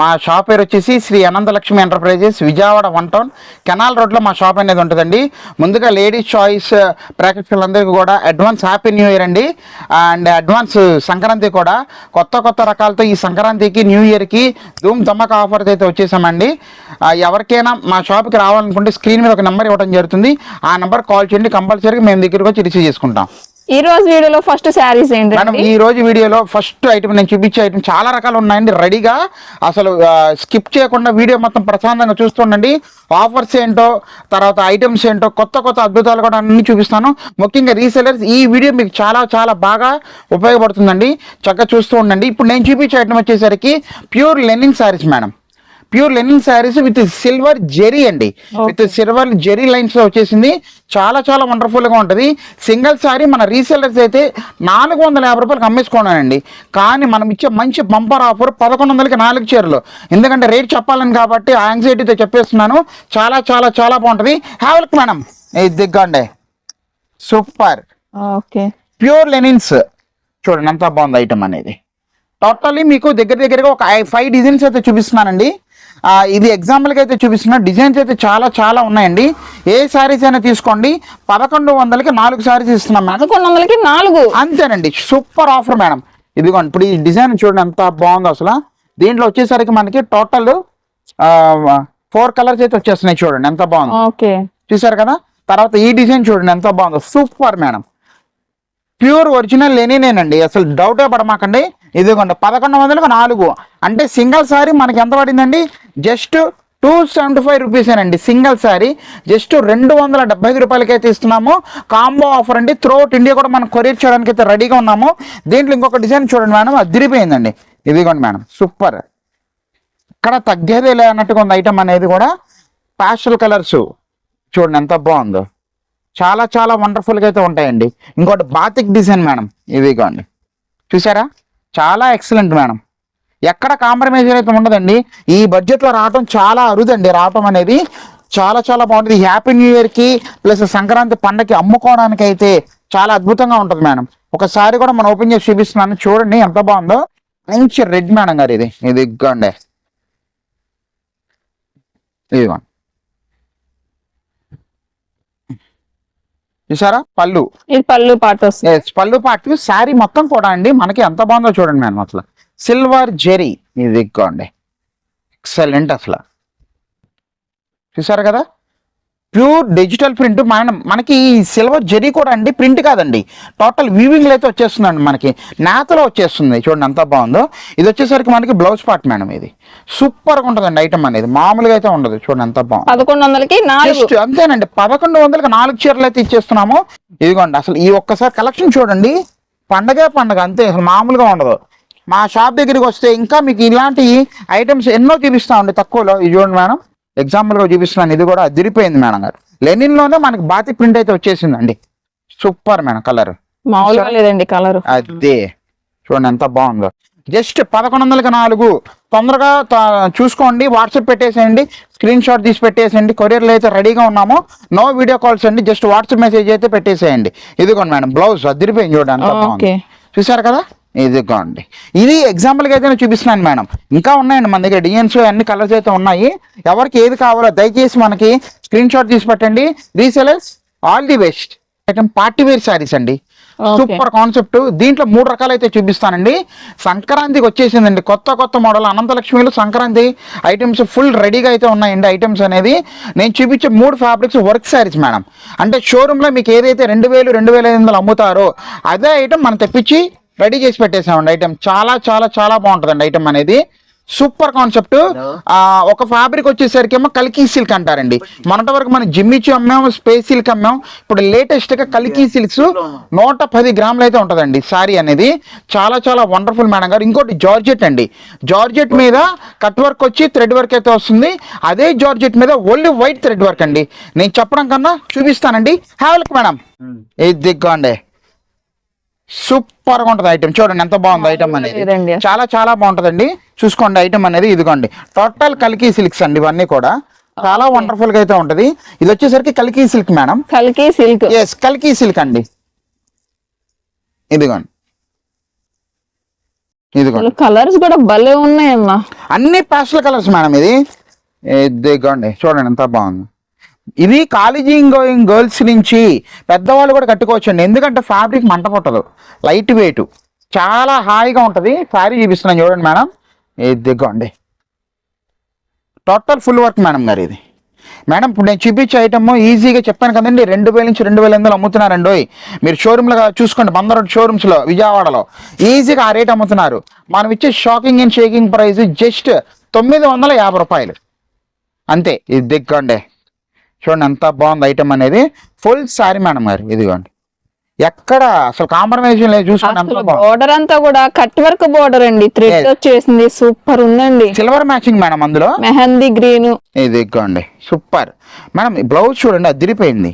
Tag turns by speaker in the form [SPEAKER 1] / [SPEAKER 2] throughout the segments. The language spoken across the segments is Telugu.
[SPEAKER 1] మా షాప్ పేరు వచ్చేసి Shri Anantalakshmi enterprises Vijayawada one town. Canal రోడ్లో మా షాప్ అనేది ఉంటుందండి. ముందుగా లేడీస్ చాయిస్ uh, ప్రేక్షకులందరికీ కూడా అడ్వాన్స్ హ్యాపీ న్యూ ఇయర్ అండి. అండ్ అడ్వాన్స్ సంక్రాంతి కూడా కొత్త కొత్త రకాలతో ఈ సంక్రాంతికి న్యూ ఇయర్కి ధూమ్ ధమ్మక ఆఫర్స్ అయితే వచ్చేసామండి. ఎవరికైనా మా షాప్కి రావాలనుకుంటే స్క్రీన్ మీద ఒక నెంబర్ ఇవ్వడం జరుగుతుంది. ఆ నెంబర్ కాల్ చేయండి. కంపల్సరీగా మేము దగ్గరికి వచ్చి రిసీవ్ చేసుకుంటాం.
[SPEAKER 2] ఈ రోజు వీడియోలో ఫస్ట్ శారీస్
[SPEAKER 1] మేడం ఈ రోజు వీడియోలో ఫస్ట్ ఐటమ్ నేను చూపించే ఐటమ్ చాలా రకాలు ఉన్నాయండి. రెడీగా అసలు స్కిప్ చేయకుండా వీడియో మొత్తం ప్రశాంతంగా చూస్తుండండి ఆఫర్స్ ఏంటో తర్వాత ఐటమ్స్ ఏంటో కొత్త కొత్త అద్భుతాలు కూడా అన్ని చూపిస్తాను. ముఖ్యంగా రీసెలర్స్ ఈ వీడియో మీకు చాలా చాలా బాగా ఉపయోగపడుతుందండి. చక్కగా చూస్తూ ఉండండి. ఇప్పుడు నేను చూపించే ఐటమ్ వచ్చేసరికి pure linen saris madam. Pure linen saris with silver zari అండి. విత్ సిల్వర్ జెరీ లైన్స్లో వచ్చేసింది. చాలా చాలా వండర్ఫుల్గా ఉంటది. సింగిల్ శారీ మన రీసెల్లర్స్ అయితే నాలుగు వందల యాభై రూపాయలకి అమ్మేసుకున్నానండి కానీ మనం ఇచ్చే మంచి బంపర్ ఆఫర్ పదకొండు వందలకి నాలుగు చీరలు. ఎందుకంటే రేట్ చెప్పాలని కాబట్టి ఆ యాంగ్జైటీతో చెప్పేస్తున్నాను. చాలా చాలా చాలా బాగుంటది. హ్యావ్ మేడం ఇది దిగ్గండి సూపర్
[SPEAKER 2] ఓకే.
[SPEAKER 1] Pure linens. చూడండి ఎంత బాగుంది ఐటమ్ అనేది. టోటల్లీ మీకు దగ్గర దగ్గరగా ఒక ఫైవ్ డిజైన్స్ అయితే చూపిస్తున్నానండి. ఇది ఎగ్జాంపుల్కి అయితే చూపిస్తున్నా డిజైన్స్ అయితే చాలా చాలా ఉన్నాయండి. ఏ శారీస్ అయినా తీసుకోండి. పదకొండు వందలకి నాలుగు శారీస్ ఇస్తున్నాం మేడం.
[SPEAKER 2] పదకొండు వందలకి నాలుగు.
[SPEAKER 1] అంతేనండి. Super offer madam. ఇదిగోండి ఇప్పుడు ఈ డిజైన్ చూడండి ఎంత బాగుందో అసలు. దీంట్లో వచ్చేసరికి మనకి టోటల్ ఫోర్ కలర్స్ అయితే వచ్చేస్తున్నాయి చూడండి ఎంత బాగుంది.
[SPEAKER 2] ఓకే.
[SPEAKER 1] చూసారు కదా? తర్వాత ఈ డిజైన్ చూడండి ఎంత బాగుందో. Super madam. ప్యూర్ ఒరిజినల్ లేనినేనండి. అసలు డౌటే పడమాకండి. ఇదిగోండి పదకొండు వందలకు నాలుగు. అంటే సింగిల్ సారీ మనకి ఎంత పడిందండి? జస్ట్ టూ సెవెంటీ ఫైవ్ రూపీసేనండి సింగిల్ సారీ. జస్ట్ రెండు వందల డెబ్బై ఐదు రూపాయలకి అయితే ఇస్తున్నాము కాంబో ఆఫర్ అండి త్రూఅవుట్ ఇండియా కూడా మనం కొరియర్ చేయడానికి అయితే రెడీగా ఉన్నాము. దీంట్లో ఇంకొక డిజైన్ చూడండి మేడం అది తిరిగిపోయిందండి ఇదిగోండి మేడం సూపర్. ఇక్కడ తగ్గేదే లే అన్నట్టుగా ఉంది ఐటమ్ అనేది కూడా. ప్యాషల్ కలర్స్ చూడండి ఎంత బాగుందో. చాలా చాలా వండర్ఫుల్గా అయితే ఉంటాయండి. ఇంకోటి బాతిక్ డిజైన్ మేడం ఇదిగోండి. చూసారా? చాలా ఎక్సలెంట్ మేడం ఎక్కడ కాంప్రమైజ్ అయితే ఉండదండి ఈ బడ్జెట్లో రావటం చాలా అరుదండి. రావటం అనేది చాలా చాలా బాగుంటుంది. హ్యాపీ న్యూ ఇయర్కి ప్లస్ సంక్రాంతి పండగకి అమ్ముకోవడానికి అయితే చాలా అద్భుతంగా ఉంటుంది మేడం ఒకసారి కూడా మనం ఓపెన్ చేసి చూపిస్తున్నాను. చూడండి ఎంత బాగుందో. మంచి రెడ్ మేడం గారు ఇది. ఇది ఇదిగోండి. ఇదిగోండి. చూసారా పళ్ళు.
[SPEAKER 2] ఇది పళ్ళు పాట
[SPEAKER 1] పళ్ళు పాటు. శారీ మొత్తం కూడా అండి. మనకి ఎంత బాగుందో చూడండి మేడం అసలు. సిల్వర్ జెరీ ఇది ఇదిగోండి ఎక్సలెంట్ అసలు. చూసారు కదా? ప్యూర్ డిజిటల్ ప్రింట్ మనం మనకి ఈ సిల్వర్ జెరీ కూడా అండి ప్రింట్ కాదండి. టోటల్ వీవింగ్ అయితే వచ్చేస్తుందండి మనకి. నేతలో వచ్చేస్తుంది. చూడండి ఎంత బాగుందో. ఇది వచ్చేసరికి మనకి బ్లౌజ్ పార్ట్ మేడం ఇది. సూపర్గా ఉంటుందండి ఐటమ్ అనేది. మామూలుగా అయితే ఉండదు. చూడండి ఎంత బాగుంది.
[SPEAKER 2] పదకొండు వందలకి
[SPEAKER 1] అంతేనండి. పదకొండు వందలకి నాలుగు చీరలు అయితే ఇచ్చేస్తున్నాము. ఇదిగోండి అసలు ఈ ఒక్కసారి కలెక్షన్ చూడండి. పండగే పండగ అంతే. అసలు మామూలుగా ఉండదు. మా షాప్ దగ్గరికి వస్తే ఇంకా మీకు ఇలాంటి ఐటమ్స్ ఎన్నో చూపిస్తామండి తక్కువలో. ఇది చూడండి మేడం ఎగ్జాంపుల్గా చూపిస్తున్నాను. ఇది కూడా అదిరిపోయింది మేడం గారు. లెనిన్లోనే మనకి బాతి ప్రింట్ అయితే వచ్చేసిందండి. సూపర్ మేడం కలర్
[SPEAKER 2] మామూలుగా లేదండి కలర్
[SPEAKER 1] అదే. చూడండి ఎంత బాగుందో. జస్ట్ పదకొండు వందలకి నాలుగు. తొందరగా చూసుకోండి. వాట్సాప్ పెట్టేసేయండి. స్క్రీన్ షాట్ తీసి పెట్టేసేయండి. కొరియర్లో అయితే రెడీగా ఉన్నాము. నో వీడియో కాల్స్ అండి. జస్ట్ వాట్సాప్ మెసేజ్ అయితే పెట్టేసేయండి. ఇదిగోండి మేడం. బ్లౌజ్ అదిరిపోయింది చూడండి. చూసారు కదా? ఇదిగోండి ఇది ఎగ్జాంపుల్గా అయితే నేను చూపిస్తున్నాను మేడం. ఇంకా ఉన్నాయండి మన దగ్గర డిజైన్స్ అన్ని కలర్స్ అయితే ఉన్నాయి. ఎవరికి ఏది కావాలో దయచేసి మనకి స్క్రీన్ షాట్ తీసి పెట్టండి. Resellers all the best item party wear saris అండి. సూపర్ కాన్సెప్ట్ దీంట్లో మూడు రకాలు అయితే చూపిస్తానండి. సంక్రాంతికి వచ్చేసిందండి. కొత్త కొత్త మోడల్ అనంతలక్ష్మిలో సంక్రాంతి ఐటమ్స్ ఫుల్ రెడీగా అయితే ఉన్నాయండి ఐటమ్స్ అనేది. నేను చూపించే మూడు ఫ్యాబ్రిక్స్ వర్క్ శారీస్ మేడం. అంటే షోరూంలో మీకు ఏదైతే రెండు వేలు రెండు వేల ఐదు వందలు అమ్ముతారో అదే ఐటమ్ మనం తెప్పించి రెడీ చేసి పెట్టేసామండి. ఐటమ్ చాలా చాలా చాలా బాగుంటుందండి ఐటమ్ అనేది. Super concept. ఆ ఒక ఫ్యాబ్రిక్ వచ్చేసరికి ఏమో కలికి సిల్క్ అంటారండి. మొన్నటి వరకు మనం జిమ్మిచ్చి అమ్మాము స్పేస్ సిల్క్ అమ్మాం. ఇప్పుడు లేటెస్ట్గా కలికి సిల్క్స్ నూట పది గ్రాములు అయితే ఉంటుందండి సారీ అనేది. చాలా చాలా వండర్ఫుల్ మేడం గారు. ఇంకోటి జార్జెట్ అండి. జార్జెట్ మీద కట్ వర్క్ వచ్చి థ్రెడ్ వర్క్ అయితే వస్తుంది. అదే జార్జెట్ మీద ఓన్లీ వైట్ థ్రెడ్ వర్క్ అండి. నేను చెప్పడం కన్నా చూపిస్తానండి. Have look madam. ఇది దిగ్గండి సూపర్గా ఉంటుంది ఐటమ్ చూడండి ఎంత బాగుంది ఐటమ్ అనేది. చాలా చాలా బాగుంటుందండి. చూసుకోండి ఐటమ్ అనేది ఇదిగోండి. టోటల్ కలికి సిల్క్స్ అండి ఇవన్నీ కూడా. చాలా వండర్ఫుల్గా అయితే ఉంటది. ఇది వచ్చేసరికి కలికి సిల్క్ మేడం
[SPEAKER 2] కలికి సిల్క్
[SPEAKER 1] ఎస్ కలికి సిల్క్ అండి. ఇదిగోండి. ఇదిగోండి.
[SPEAKER 2] కలర్స్ కూడా భలే ఉన్నాయమ్మా.
[SPEAKER 1] అన్ని పాస్టల్ కలర్స్ మేడం ఇది. ఇదిగోండి. చూడండి ఎంత బాగుంది. ఇది కాలేజీ గోయింగ్ గర్ల్స్ నుంచి పెద్దవాళ్ళు కూడా కట్టుకోవచ్చండి. ఎందుకంటే ఫ్యాబ్రిక్ మంట పుట్టదు. Light weight. చాలా హాయిగా ఉంటుంది. శారీ చూపిస్తున్నాను చూడండి మేడం. ఇదిగోండి టోటల్ ఫుల్ వర్క్ మేడం గారు ఇది. మేడం ఇప్పుడు నేను చూపించే ఐటమ్ ఈజీగా చెప్పాను కదండి. రెండు వేల నుంచి రెండు వేల ఎనిమిది అమ్ముతున్నారండి మీరు షోరూమ్లో చూసుకోండి. బందర్ షోరూమ్స్లో విజయవాడలో. ఈజీగా ఆ రేట్ అమ్ముతున్నారు. మనం ఇచ్చే shocking and shaking price just తొమ్మిది వందల యాభై రూపాయలు. అంతే. ఇది దిగ్గండి చూడండి ఎంత బాగుంది ఐటమ్ అనేది. ఫుల్ సారీ మేడం గారు ఇదిగోండి. ఎక్కడ అసలు కాంప్రమైజేషన్ లేదు చూసుకోండి
[SPEAKER 2] బోర్డర్ అంతా కూడా కట్ వర్క్ బోర్డర్ అండి. Thread
[SPEAKER 1] Yes.
[SPEAKER 2] వచ్చేసింది సూపర్ ఉందండి.
[SPEAKER 1] సిల్వర్ మ్యాచింగ్ మేడం అందులో?
[SPEAKER 2] మెహందీ గ్రీన్.
[SPEAKER 1] ఇది ఇగ్గోండి సూపర్ మేడం బ్లౌజ్ చూడండి అదిరిపోయింది.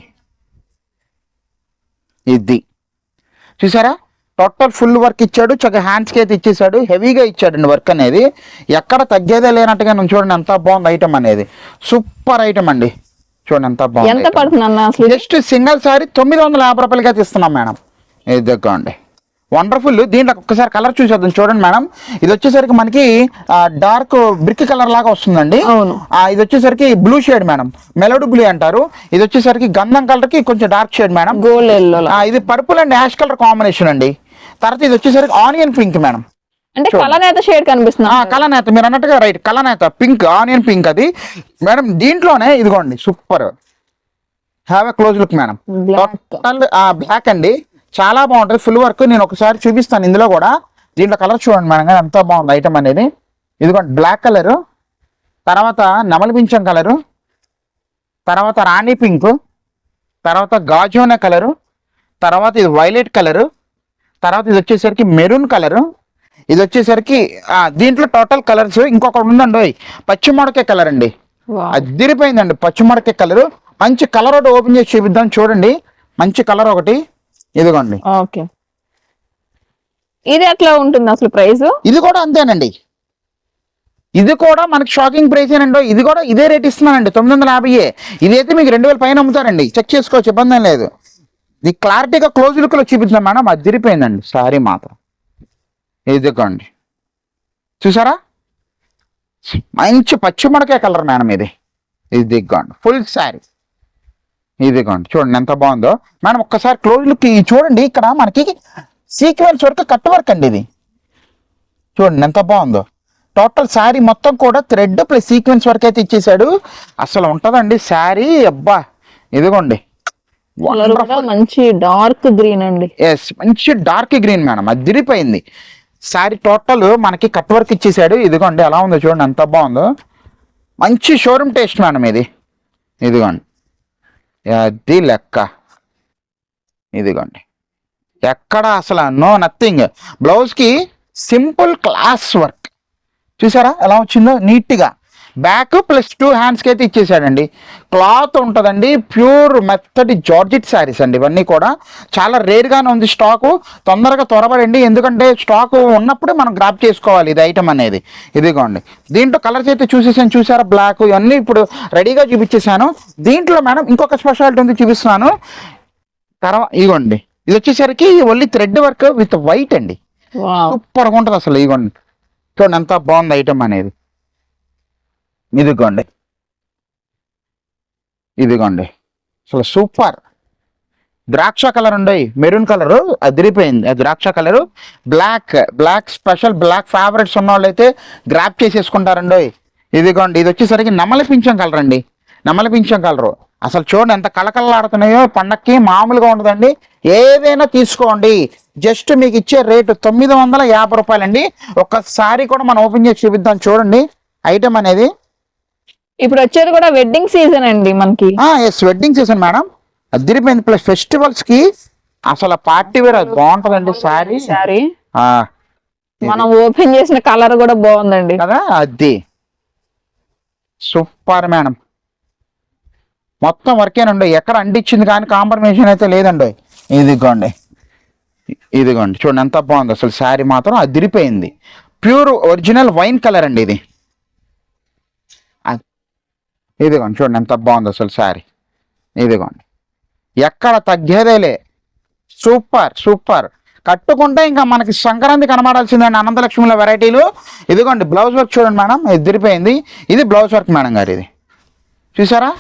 [SPEAKER 1] ఇది. చూసారా? టోటల్ ఫుల్ వర్క్ ఇచ్చాడు చక్కగా హ్యాండ్స్కి అయితే ఇచ్చేసాడు హెవీగా ఇచ్చాడండి వర్క్ అనేది. ఎక్కడ తగ్గేదే లేనట్టుగా నేను చూడండి ఎంత బాగుంది ఐటమ్ అనేది. సూపర్ ఐటమ్ అండి. చూడండి ఎంత
[SPEAKER 2] ఎంత
[SPEAKER 1] బాగుంది
[SPEAKER 2] పడుతుంది అన్న అసలు? ఇది?
[SPEAKER 1] జస్ట్ సింగిల్ సారీ తొమ్మిది వందల యాభై రూపాయలకి ఇస్తున్నాం మేడం. ఇది దగ్గండి వండర్ఫుల్ దీంట్లో ఒక్కసారి కలర్ చూసేద్దాం. చూడండి మేడం. ఇది వచ్చేసరికి మనకి డార్క్ బ్రిక్ కలర్ లాగా వస్తుందండి. ఇది వచ్చేసరికి blue shade madam. Melody blue అంటారు. ఇది వచ్చేసరికి గంధం కలర్కి కొంచెం dark shade madam.
[SPEAKER 2] Gold yellow
[SPEAKER 1] ఇది purple and ash colour combination అండి. తర్వాత ఇది వచ్చేసరికి ఆనియన్ పింక్ మేడం.
[SPEAKER 2] అంటే అయితే షేడ్ కనిపిస్తుంది.
[SPEAKER 1] ఆ కలనేత మీరు అన్నట్టుగా రైట్. కలనేత పింక్ ఆనియన్ పింక్ అది. మేడం దీంట్లోనే ఇదిగోండి super. Have a close look madam black అండి. చాలా బాగుంటుంది. ఫుల్ వర్క్ నేను ఒకసారి చూపిస్తాను ఇందులో కూడా. దీంట్లో కలర్ చూడండి మేడం ఎంత బాగుంది ఐటమ్ అనేది. ఇదిగోండి బ్లాక్ కలర్ తర్వాత నెమలి పింఛం కలరు తర్వాత రాణి పింక్. తర్వాత గాజోనా కలరు తర్వాత ఇది వైలెట్ కలరు తర్వాత ఇది వచ్చేసరికి మెరూన్ కలరు ఇది వచ్చేసరికి ఆ, దీంట్లో టోటల్ కలర్స్ ఇంకొకటి ఉందండి ఓయ్, పచ్చి మడకే కలర్ అండి. అదిరిపోయిందండి పచ్చి మడకే కలర్ మంచి కలర్ ఒకటి ఓపెన్ చేసి చూపిద్దాం చూడండి. మంచి కలర్ ఒకటి. ఇదిగోండి.
[SPEAKER 2] ఓకే. ఇది ఎట్లా ఉంటుంది అసలు ప్రైస్?
[SPEAKER 1] ఇది కూడా అంతేనండి. ఇది కూడా మనకి షాకింగ్ ప్రైస్ ఏనండి ఇది కూడా ఇదే రేట్ ఇస్తున్నానండి తొమ్మిది వందల యాభైయే. ఇదైతే మీకు రెండు వేల పైన అమ్ముతారండి. చెక్ చేసుకోవచ్చు ఇబ్బంది ఏం లేదు. ఇది క్లారిటీగా క్లోజ్ లుక్లో చూపించాం మేడం అది తిరిగిపోయిందండి సారీ మాత్రం. ఇదిగోండి. చూసారా? మంచి పచ్చిమిడకాయ కలర్ మేడం ఇది. ఇది దిగ్గోండి ఫుల్ శారీ ఇదిగోండి. చూడండి ఎంత బాగుందో. మేడం ఒక్కసారి క్లోజ్ లుక్ చూడండి. ఇక్కడ మనకి సీక్వెన్స్ వర్క్ కట్ వర్క్ అండి ఇది. చూడండి ఎంత బాగుందో. టోటల్ శారీ మొత్తం కూడా థ్రెడ్ ప్లస్ సీక్వెన్స్ వర్క్ అయితే ఇచ్చేసాడు. అసలు ఉంటుందండి శారీ అబ్బా. ఇదిగోండి.
[SPEAKER 2] మంచి డార్క్ గ్రీన్ అండి.
[SPEAKER 1] ఎస్ మంచి డార్క్ గ్రీన్ మేడం. అది తిరిగిపోయింది శారీ టోటల్ మనకి కట్ వర్క్ ఇచ్చేసాడు. ఇదిగోండి ఎలా ఉందో చూడండి ఎంత బాగుందో. మంచి షోరూమ్ టేస్ట్ మేడం ఇది. ఇదిగోండి. అది లెక్క. ఇదిగోండి. ఎక్కడ అసలు నో నథింగ్ బ్లౌజ్కి సింపుల్ క్లాస్ వర్క్. చూసారా? ఎలా వచ్చిందో? నీట్గా. బ్యాక్ ప్లస్ టూ హ్యాండ్స్కి అయితే ఇచ్చేసాడండి. క్లాత్ ఉంటుందండి. ప్యూర్ మెత్తటి జార్జిట్ శారీస్ అండి. ఇవన్నీ కూడా చాలా రేర్గానే ఉంది స్టాకు తొందరగా త్వరపడండి. ఎందుకంటే స్టాక్ ఉన్నప్పుడే మనం గ్రాప్ చేసుకోవాలి ఇది ఐటమ్ అనేది. ఇదిగోండి. దీంట్లో కలర్స్ అయితే చూసేసాను. చూసారా? బ్లాక్ ఇవన్నీ ఇప్పుడు రెడీగా చూపించేసాను. దీంట్లో మేడం ఇంకొక స్పెషాలిటీ ఉంది చూపిస్తున్నాను. తర్వాత ఇదిగోండి. ఇది వచ్చేసరికి only thread work with white అండి. సూపర్గా ఉంటుంది అసలు. ఇదిగోండి. చూడండి ఎంత బాగుంది ఐటమ్ అనేది. ఇదిగోండి. ఇదిగోండి. అసలు సూపర్. ద్రాక్ష కలర్ ఉండే మెరూన్ కలరు అదిరిపోయింది. ఆ ద్రాక్ష colour black black special black favourites ఉన్న వాళ్ళైతే గ్రాప్ చేసేసుకుంటారండి. ఇదిగోండి ఇది వచ్చేసరికి నమల పింఛం కలర్ అండి. నమల పింఛం కలరు. అసలు చూడండి ఎంత కళకళలాడుతున్నాయో పండక్కి మామూలుగా ఉండదండి. ఏదైనా తీసుకోండి. జస్ట్ మీకు ఇచ్చే రేటు తొమ్మిది వందల యాభై రూపాయలండి. ఒక్కసారి కూడా మనం ఓపెన్ చేసి చూపిద్దాం చూడండి. ఐటమ్ అనేది
[SPEAKER 2] ఇప్పుడు వచ్చేది కూడా వెడ్డింగ్ సీజన్ అండి మనకి.
[SPEAKER 1] ఎస్ వెడ్డింగ్ సీజన్ మేడం అదిరిపోయింది ప్లస్ ఫెస్టివల్స్కి అసలు పార్టీ వేర్ అది బాగుంటుందండి సారీ
[SPEAKER 2] సారీ మనం ఓపెన్ చేసిన కలర్ కూడా బాగుందండి.
[SPEAKER 1] కదా అది. సూపర్ మేడం మొత్తం వర్కేనండి ఎక్కడ అంటించింది కానీ కాంప్రమైజేషన్ అయితే లేదండి. ఇదిగోండి. ఇదిగోండి. చూడండి ఎంత బాగుంది. అసలు శారీ మాత్రం అదిరిపోయింది ప్యూర్ ఒరిజినల్ వైన్ కలర్ అండి ఇది. ఇదిగోండి చూడండి ఎంత బాగుంది అసలు శారీ. ఇదిగోండి. ఎక్కడ తగ్గేదేలే. Super super. కట్టుకుంటే ఇంకా మనకి సంక్రాంతి కనబడాల్సిందండి అనంతలక్ష్మిలో వెరైటీలు. ఇదిగోండి బ్లౌజ్ వర్క్ చూడండి మేడం ఎదిరిపోయింది. ఇది బ్లౌజ్ వర్క్ మేడం గారు ఇది. చూసారా?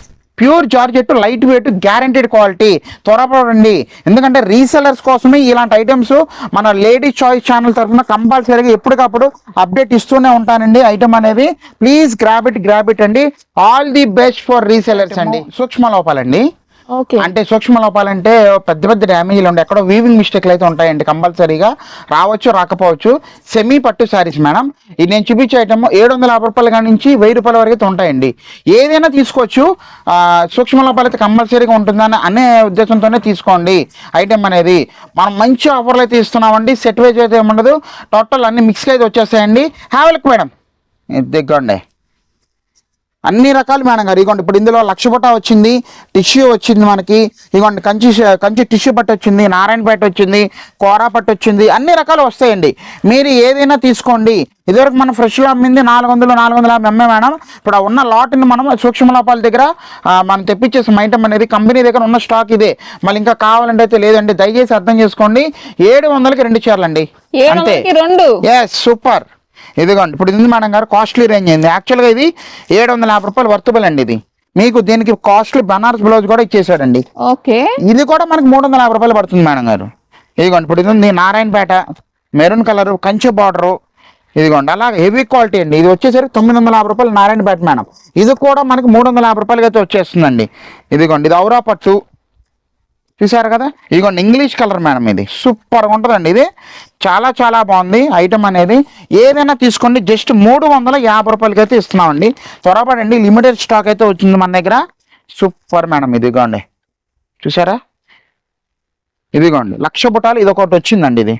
[SPEAKER 1] Pure georgette light weight guaranteed quality. త్వరపడండి ఎందుకంటే రీసెలర్స్ కోసమే ఇలాంటి ఐటమ్స్ మన లేడీ చాయిస్ ఛానల్ తరఫున కంపల్సరీగా ఎప్పటికప్పుడు అప్డేట్ ఇస్తూనే ఉంటానండి. ఐటమ్ అనేది please grab it grab it అండి. All the best for resellers అండి. సూక్ష్మ లోపాలండి. అంటే సూక్ష్మ లోపాలంటే పెద్ద పెద్ద డ్యామేజ్లు ఉంటాయి ఎక్కడో వీవింగ్ మిస్టేక్లు అయితే ఉంటాయండి కంపల్సరీగా. రావచ్చు రాకపోవచ్చు. సెమీ పట్టు శారీస్ మేడం. ఇది నేను చూపించే ఐటమ్ ఏడు వందల యాభై రూపాయల నుంచి వెయ్యి రూపాయల వరకు అయితే ఉంటాయండి. ఏదైనా తీసుకోవచ్చు. సూక్ష్మ లోపాలు అయితే కంపల్సరీగా ఉంటుందని అనే ఉద్దేశంతోనే తీసుకోండి ఐటమ్ అనేది. మనం మంచి ఆఫర్లు అయితే ఇస్తున్నామండి. సెట్ వైజ్ అయితే ఏముండదు. టోటల్ అన్ని మిక్స్ అయితే వచ్చేస్తాయండి. Have look madam. దిగ్గండి అన్ని రకాలు మేడం గారు. ఇగోండి ఇప్పుడు ఇందులో లక్ష బట్ట వచ్చింది టిష్యూ వచ్చింది మనకి. ఇగోండి కంచి కంచి టిష్యూ పట్టు వచ్చింది నారాయణ పట్టు వచ్చింది కోరా పట్టు వచ్చింది అన్ని రకాలు వస్తాయండి. మీరు ఏదైనా తీసుకోండి. ఇదివరకు మనం ఫ్రెష్గా అమ్మింది నాలుగు వందలు నాలుగు వందల యాభై అమ్మే మేడం. ఇప్పుడు ఉన్న లాట్ని మనం సూక్ష్మ లోపాల దగ్గర మనం తెప్పించేసాం ఐటమ్ అనేది కంపెనీ దగ్గర ఉన్న స్టాక్ ఇదే. మళ్ళీ ఇంకా కావాలంటే అయితే లేదండి. దయచేసి అర్థం చేసుకోండి. ఏడు వందలకి రెండు చీరలండి. అంతే.
[SPEAKER 2] రెండు?
[SPEAKER 1] ఎస్ సూపర్ ఇదిగోండి ఇప్పుడు ఇది మేడం గారు కాస్ట్లీ రేంజ్ అయింది యాక్చువల్గా ఇది ఏడు వందల యాభై రూపాయలు వర్తబుల్ అండి ఇది. మీకు దీనికి కాస్ట్లీ బనారస్ బ్లౌజ్ కూడా ఇచ్చేసాడండి
[SPEAKER 2] ఓకే.
[SPEAKER 1] ఇది కూడా మనకి మూడు వందల యాభై రూపాయలు పడుతుంది మేడం గారు. ఇదిగోండి ఇప్పుడు ఇది ఉంది నారాయణపేట మెరూన్ కలర్ కంచె బార్డరు. ఇదిగోండి అలాగే హెవీ క్వాలిటీ అండి. ఇది వచ్చేసరికి తొమ్మిది వందల యాభై రూపాయలు నారాయణపేట మేడం. ఇది కూడా మనకి మూడు వందల యాభై రూపాయలకి అయితే వచ్చేస్తుందండి. ఇదిగోండి ఇది ఔరా పట్టు. చూసారు కదా? ఇదిగోండి ఇంగ్లీష్ కలర్ మేడం ఇది. సూపర్గా ఉంటుందండి ఇది. చాలా చాలా బాగుంది ఐటమ్ అనేది. ఏదైనా తీసుకోండి జస్ట్ మూడు వందల యాభై రూపాయలకి అయితే ఇస్తున్నామండి. త్వరపడండి లిమిటెడ్ స్టాక్ అయితే వచ్చింది మన దగ్గర. సూపర్ మేడం ఇదిగోండి. చూసారా ఇదిగోండి లక్ష బుటాలు ఇది ఒకటి వచ్చిందండి ఇది.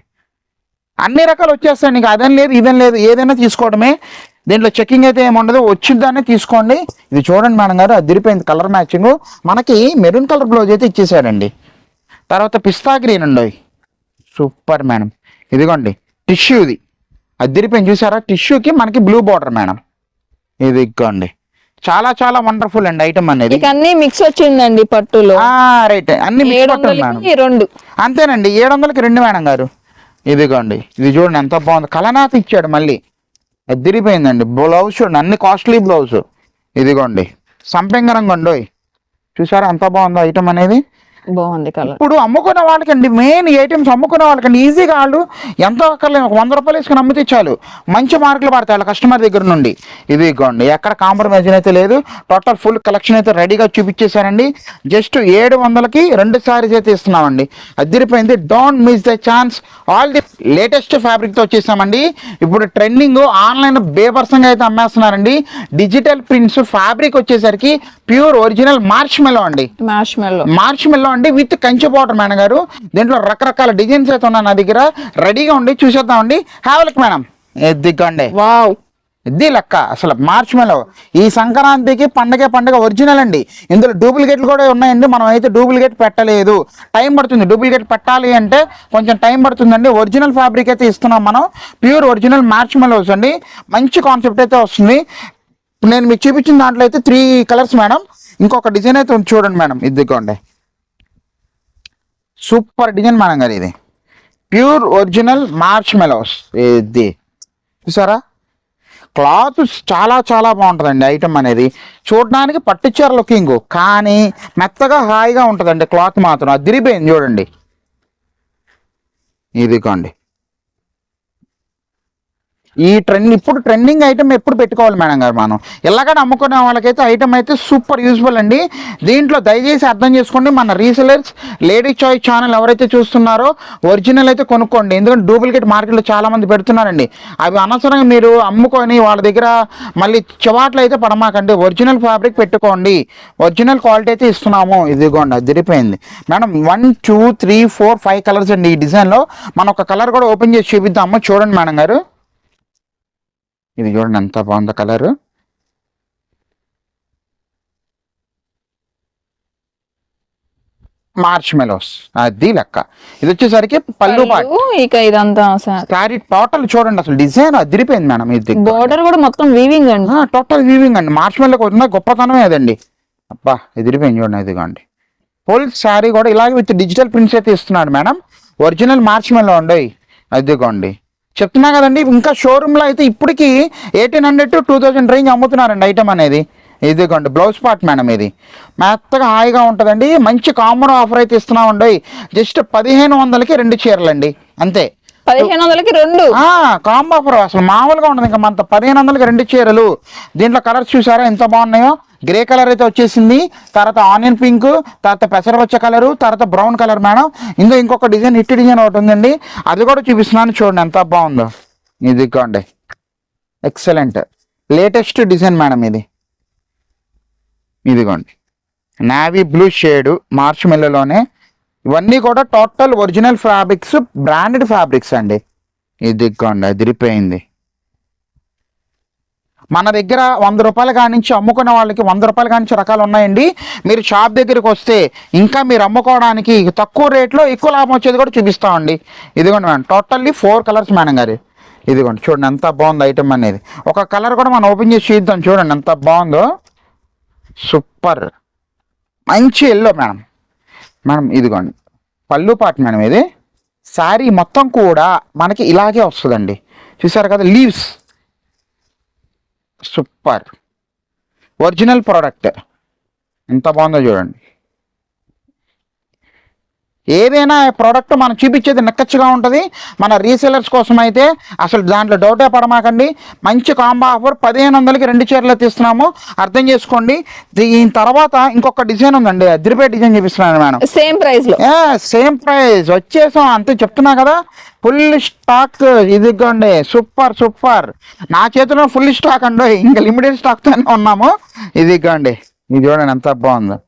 [SPEAKER 1] అన్ని రకాలు వచ్చేస్తాయి నీకు అదేం లేదు ఇదేం లేదు. ఏదైనా తీసుకోవడమే. దీంట్లో చెక్కింగ్ అయితే ఏముండదు వచ్చిందానే తీసుకోండి. ఇది చూడండి మేడం గారు అది కలర్ మ్యాచింగ్ మనకి మెరూన్ కలర్ బ్లౌజ్ అయితే ఇచ్చేసాడండి తర్వాత పిస్తా గ్రీన్ అండి సూపర్ మేడం ఇదిగోండి టిష్యూది. అది తిరిపోయింది చూసారా? టిష్యూకి మనకి బ్లూ బార్డర్ మేడం ఇది ఇదిగోండి. చాలా చాలా వండర్ఫుల్ అండి ఐటమ్ అనేది.
[SPEAKER 2] అన్ని మిక్స్ వచ్చిందండి పట్టులో.
[SPEAKER 1] రైట్ అన్ని
[SPEAKER 2] రెండు.
[SPEAKER 1] అంతేనండి ఏడు వందలకి రెండు మేడం గారు. ఇదిగోండి ఇది చూడండి ఎంత బాగుంది. కలనాథ్ ఇచ్చాడు మళ్ళీ. ఎదిరిపోయిందండి బ్లౌజ్ చూడండి అన్ని కాస్ట్లీ బ్లౌజ్ ఇదిగోండి. సంపెంగ రంగు అండోయ్ చూసారా ఎంత బాగుందో ఐటమ్ అనేది.
[SPEAKER 2] బాగుంది కలర్
[SPEAKER 1] ఇప్పుడు అమ్ముకునే వాళ్ళకండి మెయిన్ ఐటమ్స్ అమ్ముకునే వాళ్ళకండి ఈజీగా వాళ్ళు ఎంతో అక్కర్లేదు ఒక వంద రూపాయలు వేసుకుని అమ్మితే చాలు. మంచి మార్కులు పడతాయి వాళ్ళ కస్టమర్ దగ్గర నుండి. ఇది ఇగోండి ఎక్కడ కాంప్రమైజ్ అయితే లేదు. టోటల్ ఫుల్ కలెక్షన్ అయితే రెడీగా చూపించేశారండి. జస్ట్ ఏడు వందలకి రెండు సారీస్ అయితే ఇస్తున్నామండి. అదిరిపోయింది. Don't miss the chance all the latest ఫ్యాబ్రిక్తో వచ్చేసామండి. ఇప్పుడు ట్రెండింగ్ ఆన్లైన్ బేపర్సంగా అయితే అమ్మేస్తున్నారండి. డిజిటల్ ప్రింట్స్ ఫ్యాబ్రిక్ వచ్చేసరికి ప్యూర్ ఒరిజినల్ మార్చ్ మెలో అండి.
[SPEAKER 2] మ్యాష్ మెల్లో
[SPEAKER 1] మార్చ్ మెల్లో అండి విత్ కంచి బార్డర్ మేడం గారు. దీంట్లో రకరకాల డిజైన్స్ అయితే ఉన్నాయి నా దగ్గర. రెడీగా ఉండి చూసేద్దామండి. Have look madam. దిగ్గండి
[SPEAKER 2] వావ్
[SPEAKER 1] ఇది లెక్క. అసలు మార్చ్ మెలో ఈ సంక్రాంతికి పండగే పండగ ఒరిజినల్ అండి. ఇందులో డూప్లికేట్లు కూడా ఉన్నాయండి. మనం అయితే డూప్లికేట్ పెట్టలేదు. టైం పడుతుంది. డూప్లికేట్ పెట్టాలి అంటే కొంచెం టైం పడుతుందండి. ఒరిజినల్ ఫ్యాబ్రిక్ అయితే ఇస్తున్నాం మనం. ప్యూర్ ఒరిజినల్ మార్చ్ మెలోస్ అండి మంచి కాన్సెప్ట్ అయితే వస్తుంది. నేను మీకు చూపించిన దాంట్లో అయితే త్రీ కలర్స్ మేడం. ఇంకొక డిజైన్ అయితే ఉంది. చూడండి మేడం. ఇదిగోండి. సూపర్ డిజైన్ మనం కదా ఇది. ప్యూర్ ఒరిజినల్ మార్చ్ మెలోస్ ఇది. చూసారా? క్లాత్ చాలా చాలా బాగుంటుందండి ఐటమ్ అనేది. చూడడానికి పట్టుచీర లుకింగ్ కానీ మెత్తగా హాయిగా ఉంటుందండి క్లాత్ మాత్రం. అదిరిపోయింది చూడండి. ఇదిగోండి. ఈ ట్రెండ్ ఇప్పుడు ట్రెండింగ్ ఐటమ్ ఎప్పుడు పెట్టుకోవాలి మేడం గారు మనం? ఇలాగ అమ్ముకునే వాళ్ళకైతే ఐటమ్ అయితే సూపర్ యూస్ఫుల్ అండి. దీంట్లో దయచేసి అర్థం చేసుకోండి మన రీసెలర్స్ లేడీ చాయిస్ ఛానల్ ఎవరైతే చూస్తున్నారో ఒరిజినల్ అయితే కొనుక్కోండి. ఎందుకంటే డూప్లికేట్ మార్కెట్లో చాలామంది పెడుతున్నారండి. అవి అనవసరంగా మీరు అమ్ముకొని వాళ్ళ దగ్గర మళ్ళీ చివాట్లు అయితే పడమాకండి. ఒరిజినల్ ఫ్యాబ్రిక్ పెట్టుకోండి. ఒరిజినల్ క్వాలిటీ అయితే ఇస్తున్నాము. ఇదిగోండి అది madam one two three four five colours అండి ఈ డిజైన్లో మనం ఒక కలర్ కూడా ఓపెన్ చేసి చూపిద్దాము. చూడండి మేడం గారు. ఇది చూడండి ఎంత బాగుందో కలర్. మార్చ్ మెలోస్ అది లెక్క. ఇది వచ్చేసరికి పళ్ళు
[SPEAKER 2] ఇక ఇదంతా
[SPEAKER 1] శారీ టోటల్ చూడండి అసలు డిజైన్ అదిరిపోయింది మేడం ఇది
[SPEAKER 2] బోర్డర్ కూడా మొత్తం వీవింగ్ అండి.
[SPEAKER 1] టోటల్ వీవింగ్ అండి. మార్చ్ మెల్లోకి వచ్చిన గొప్పతనమే అదండి. అబ్బా ఎదిరిపోయింది చూడండి ఇదిగోండి ఫుల్ శారీ కూడా ఇలాగే విత్ డిజిటల్ ప్రింట్స్ అయితే ఇస్తున్నాడు మేడం. ఒరిజినల్ మార్చ్ మెల్లో ఉండయి అదిగోండి చెప్తున్నా కదండి ఇంకా షోరూంలో అయితే ఇప్పటికి eighteen hundred to two thousand range అమ్ముతున్నారండి item అనేది. ఇదిగోండి బ్లౌజ్ పార్ట్ మేడం ఇది. మెత్తగా హాయిగా ఉంటుందండి మంచి కాంబో ఆఫర్ అయితే ఇస్తున్నామండి. జస్ట్ పదిహేను వందలకి రెండు చీరలండి అంతే.
[SPEAKER 2] పదిహేను వందలకి రెండు?
[SPEAKER 1] కాంబో ఆఫర్ అసలు మామూలుగా ఉండదు ఇంకా మన పదిహేను వందలకి రెండు చీరలు. దీంట్లో కలర్స్ చూసారా ఎంత బాగున్నాయో? గ్రే కలర్ అయితే వచ్చేసింది. తర్వాత ఆనియన్ పింక్ తర్వాత పెసరపచ్చ కలరు తర్వాత బ్రౌన్ కలర్ మేడం ఇంకా ఇంకొక డిజైన్ హిట్ డిజైన్ ఒకటి ఉందండి. అది కూడా చూపిస్తున్నాను. చూడండి ఎంత బాగుందో. ఇది ఇదిగోండి ఎక్సలెంట్ లేటెస్ట్ డిజైన్ మేడం ఇది. ఇదిగోండి నావీ బ్లూ షేడ్ మార్చ్ మెల్లలోనే ఇవన్నీ కూడా total original fabrics branded fabrics అండి. ఇదిగోండి అదిరిపోయింది. మన దగ్గర వంద రూపాయలు కానించి అమ్ముకున్న వాళ్ళకి వంద రూపాయలు కానించి రకాలు ఉన్నాయండి. మీరు షాప్ దగ్గరికి వస్తే ఇంకా మీరు అమ్ముకోవడానికి తక్కువ రేట్లో ఎక్కువ లాభం వచ్చేది కూడా చూపిస్తామండి. ఇదిగోండి madam totally four colours madam గారు. ఇదిగోండి చూడండి ఎంత బాగుంది ఐటమ్ అనేది. ఒక కలర్ కూడా మనం ఓపెన్ చేసి చూద్దాం చూడండి ఎంత బాగుందో. సూపర్. మంచి ఎల్లో మేడం మేడం ఇదిగోండి. పళ్ళు పాట మేడం ఇది. శారీ మొత్తం కూడా మనకి ఇలాగే వస్తుందండి. చూసారు కదా లీవ్స్. సూపర్. Original product. ఎంత బాగుందో చూడండి. ఏదైనా ప్రోడక్ట్ మనం చూపించేది నెక్కచ్చుగా ఉంటుంది. మన రీసెలర్స్ కోసం అయితే అసలు దాంట్లో డౌటే పడమాకండి. మంచి కాంబో ఆఫర్ పదిహేను వందలకి రెండు చీరలు తీస్తున్నాము. అర్థం చేసుకోండి. దీని తర్వాత ఇంకొక డిజైన్ ఉందండి. అదిరిపే డిజైన్ చూపిస్తున్నాను madam.
[SPEAKER 2] Same price
[SPEAKER 1] same price వచ్చేసాం అంతే చెప్తున్నా కదా. ఫుల్ స్టాక్ ఇదిగోండి. సూపర్ సూపర్ నా చేతిలో ఫుల్ స్టాక్ అండి. ఇంకా లిమిటెడ్ స్టాక్ తోనే ఉన్నాము. ఇదిగోండి. ఇది చూడండి ఎంత బాగుందో.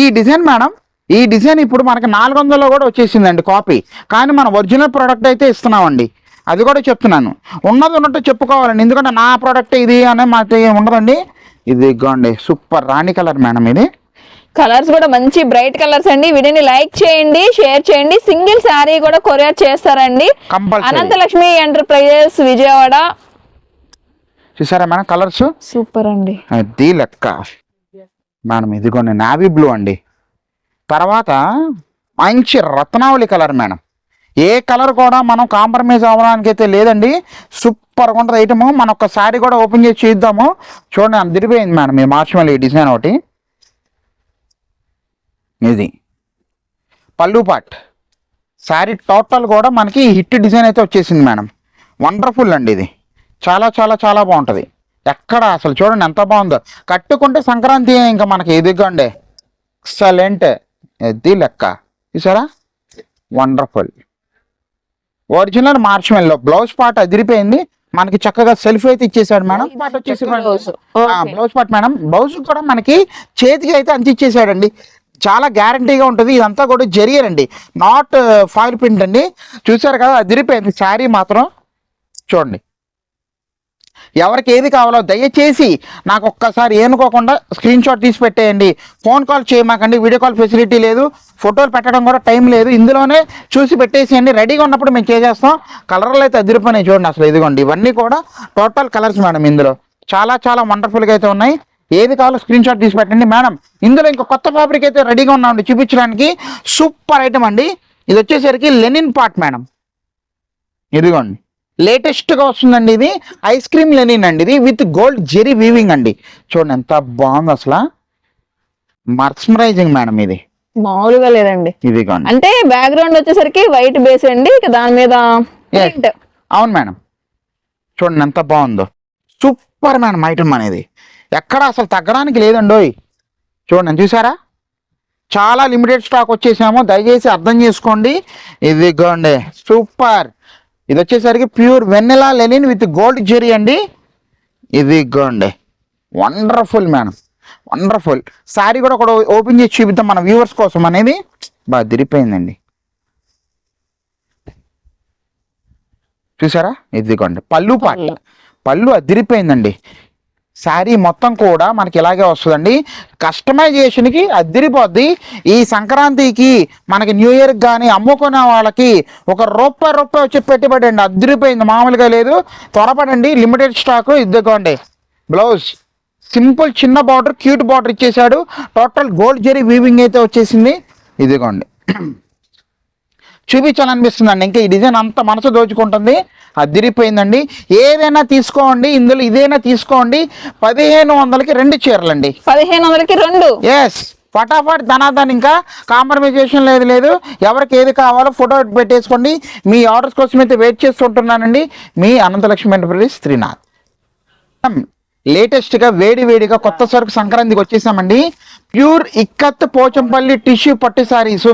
[SPEAKER 1] ఈ డిజైన్ మేడం ఈ డిజైన్ ఇప్పుడు మనకి నాలుగు వందల్లో కూడా వచ్చేసిందండి కాపీ. కానీ మన ఒరిజినల్ ప్రోడక్ట్ అయితే ఇస్తున్నామండి. అది కూడా చెప్తున్నాను. ఉన్నది ఉన్నట్టు చెప్పుకోవాలండి. ఎందుకంటే నా ప్రోడక్ట్ ఇది అనే మాకు ఉండదండి. ఇదిగోండి సూపర్ రాణి కలర్ మేడం ఇది.
[SPEAKER 2] కలర్స్ కూడా మంచి బ్రైట్ కలర్స్ అండి. వీటిని లైక్ చేయండి షేర్ చేయండి. సింగిల్ శారీ కూడా కొరియర్ చేస్తారండి. అనంతలక్ష్మి ఎంటర్ప్రైజెస్ విజయవాడ.
[SPEAKER 1] చూసారా మేడం కలర్స్?
[SPEAKER 2] సూపర్ అండి.
[SPEAKER 1] అది లెక్క. మేడం ఇదిగోండి నావీ బ్లూ అండి. తర్వాత మంచి రత్నావళి కలర్ మేడం. ఏ కలర్ కూడా మనం కాంప్రమైజ్ అవ్వడానికి అయితే లేదండి. సూపర్గా ఉంటుంది ఐటమ్. మనం ఒక శారీ కూడా ఓపెన్ చేసి చూద్దాము. చూడండి అంత మేడం ఈ మార్చిమల్ ఈ డిజైన్ ఒకటి. ఇది. పళ్ళు పాట్ శారీ టోటల్ కూడా మనకి హిట్ డిజైన్ అయితే వచ్చేసింది మేడం. వండర్ఫుల్ అండి ఇది. చాలా చాలా చాలా బాగుంటుంది. ఎక్కడ అసలు చూడండి ఎంత బాగుందో. కట్టుకుంటే సంక్రాంతి ఇంకా మనకి ఎదిగండి. ఎక్సలెంట్ ఇది లెక్క. చూసారా? Wonderful original marshmallow blouse part అదిరిపోయింది. మనకి చక్కగా సెల్ఫ్ అయితే ఇచ్చేసాడు మేడం. పార్ట్ వచ్చేసి. Blouse part madam. బ్లౌజ్ కూడా మనకి చేతికి అయితే అంతిచ్చేసాడండి చాలా గ్యారంటీగా ఉంటుంది. ఇదంతా కూడా జరిగారండి నాట్ ఫాయిల్ ప్రింట్ అండి. చూసారు కదా అదిరిపోయింది. శారీ మాత్రం. చూడండి. ఎవరికి ఏది కావాలో దయచేసి నాకు ఒక్కసారి ఏనుకోకుండా స్క్రీన్ షాట్ తీసి పెట్టేయండి. ఫోన్ కాల్ చేయమాకండి. వీడియో కాల్ ఫెసిలిటీ లేదు. ఫోటోలు పెట్టడం కూడా టైం లేదు. ఇందులోనే చూసి పెట్టేసేయండి. రెడీగా ఉన్నప్పుడు మేము చేసేస్తాం. కలర్లు అయితే అదిరిపోయినాయి చూడండి అసలు. ఇదిగోండి. ఇవన్నీ కూడా టోటల్ కలర్స్ మేడం ఇందులో. చాలా చాలా వండర్ఫుల్గా అయితే ఉన్నాయి. ఏది కావాలో స్క్రీన్ షాట్ తీసి పెట్టండి. మేడం ఇందులో ఇంకో కొత్త ఫ్యాబ్రిక్ అయితే రెడీగా ఉన్నామండి చూపించడానికి సూపర్ ఐటమ్ అండి. ఇది వచ్చేసరికి లెనిన్ పార్ట్ మేడం. ఇదిగోండి. లేటెస్ట్గా వస్తుందండి ఇది. ఐస్ క్రీమ్ లెనిన్ అండి ఇది. విత్ గోల్డ్ జెరీ వీవింగ్ అండి. చూడండి ఎంత బాగుంది అసలు. మర్స్మరైజింగ్ మేడం ఇది.
[SPEAKER 2] మామూలుగా లేదండి.
[SPEAKER 1] ఇదిగోండి.
[SPEAKER 2] అంటే బ్యాక్గ్రౌండ్ వచ్చేసరికి వైట్ బేస్ అండి. దాని మీద.
[SPEAKER 1] అవును మేడం. చూడండి ఎంత బాగుందో. సూపర్ మేడం ఐటమ్ అనేది. ఎక్కడ అసలు తగ్గడానికి లేదండోయ్ చూడండి చూసారా? చాలా లిమిటెడ్ స్టాక్ వచ్చేసాము దయచేసి అర్థం చేసుకోండి. ఇదిగోండి. సూపర్. ఇది వచ్చేసరికి ప్యూర్ వెన్నెలా లెనిన్ విత్ గోల్డ్ జెరీ అండి. ఇదిగోండి వండర్ఫుల్ మేడం వండర్ఫుల్. శారీ కూడా ఒకటి ఓపెన్ చేసి చూపిద్దాం మన వ్యూవర్స్ కోసం అనేది. బాగా తిరిగిపోయిందండి. చూసారా? ఇదిగోండి పళ్ళు పాట. పళ్ళు అదిరిపోయిందండి. శారీ మొత్తం కూడా మనకి ఇలాగే వస్తుందండి. కస్టమైజేషన్కి అదిరిపోద్ది ఈ సంక్రాంతికి మనకి న్యూ ఇయర్కి కానీ అమ్ముకునే వాళ్ళకి ఒక రూపాయి రూపాయి వచ్చి పెట్టుబడి అండి అదిరిపోయింది మామూలుగా లేదు. త్వరపడండి. లిమిటెడ్ స్టాక్ ఇదిగోండి. బ్లౌజ్. సింపుల్ చిన్న బార్డర్ క్యూట్ బార్డర్ ఇచ్చేసాడు టోటల్ గోల్డ్ జెరీ వీవింగ్ అయితే వచ్చేసింది. ఇదిగోండి. చూపించాలనిపిస్తుందండి. ఇంకా ఈ డిజైన్ అంత మనసు దోచుకుంటుంది. అదిరిపోయిందండి ఏదైనా తీసుకోండి. ఇందులో ఇదైనా తీసుకోండి. పదిహేను వందలకి రెండు చీరలండి.
[SPEAKER 2] పదిహేను వందలకి రెండు?
[SPEAKER 1] ఎస్ ఫటాఫట్ ధనాధన్ ఇంకా. కాంప్రమైజేషన్ లేదు లేదు. ఎవరికి ఏది కావాలో ఫోటో పెట్టేసుకోండి. మీ ఆర్డర్స్ కోసం అయితే వెయిట్ చేస్తుంటున్నానండి. మీ అనంతలక్ష్మి ఎంటర్ప్రైజ్ శ్రీనాథ్. లేటెస్ట్గా వేడి వేడిగా కొత్త సరుకు సంక్రాంతికి వచ్చేసామండి. ప్యూర్ ఇక్కత్ పోచంపల్లి టిష్యూ పట్టు సారీస్